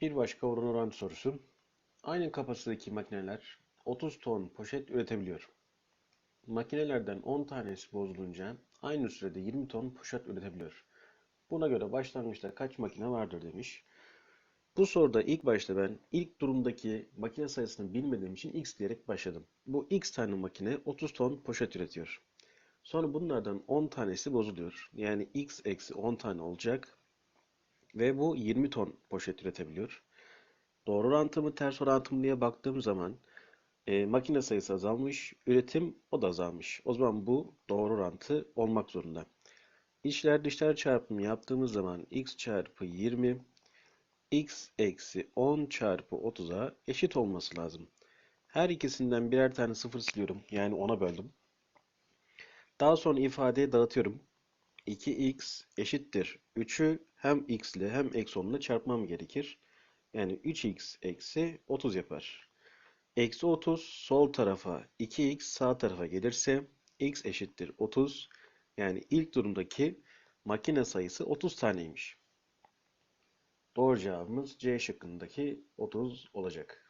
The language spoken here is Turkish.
Bir başka oran orantı sorusu. Aynı kapasitedeki makineler 30 ton poşet üretebiliyor. Makinelerden 10 tanesi bozulunca aynı sürede 20 ton poşet üretebiliyor. Buna göre başlangıçta kaç makine vardır demiş. Bu soruda ilk başta ben ilk durumdaki makine sayısını bilmediğim için x diyerek başladım. Bu x tane makine 30 ton poşet üretiyor. Sonra bunlardan 10 tanesi bozuluyor. Yani x eksi 10 tane olacak. Ve bu 20 ton poşet üretebiliyor. Doğru orantı mı ters orantı diye baktığım zaman e, makine sayısı azalmış, üretim o da azalmış. O zaman bu doğru orantı olmak zorunda. İçler dışlar çarpımı yaptığımız zaman x çarpı 20 x eksi 10 çarpı 30'a eşit olması lazım. Her ikisinden birer tane sıfır siliyorum. Yani 10'a böldüm. Daha sonra ifadeyi dağıtıyorum. 2x eşittir 3'ü hem x ile hem eksi 10 ile çarpmam gerekir. Yani 3x eksi 30 yapar. Eksi 30 sol tarafa 2x sağ tarafa gelirse x eşittir 30. Yani ilk durumdaki makine sayısı 30 taneymiş. Doğru cevabımız C şıkkındaki 30 olacak.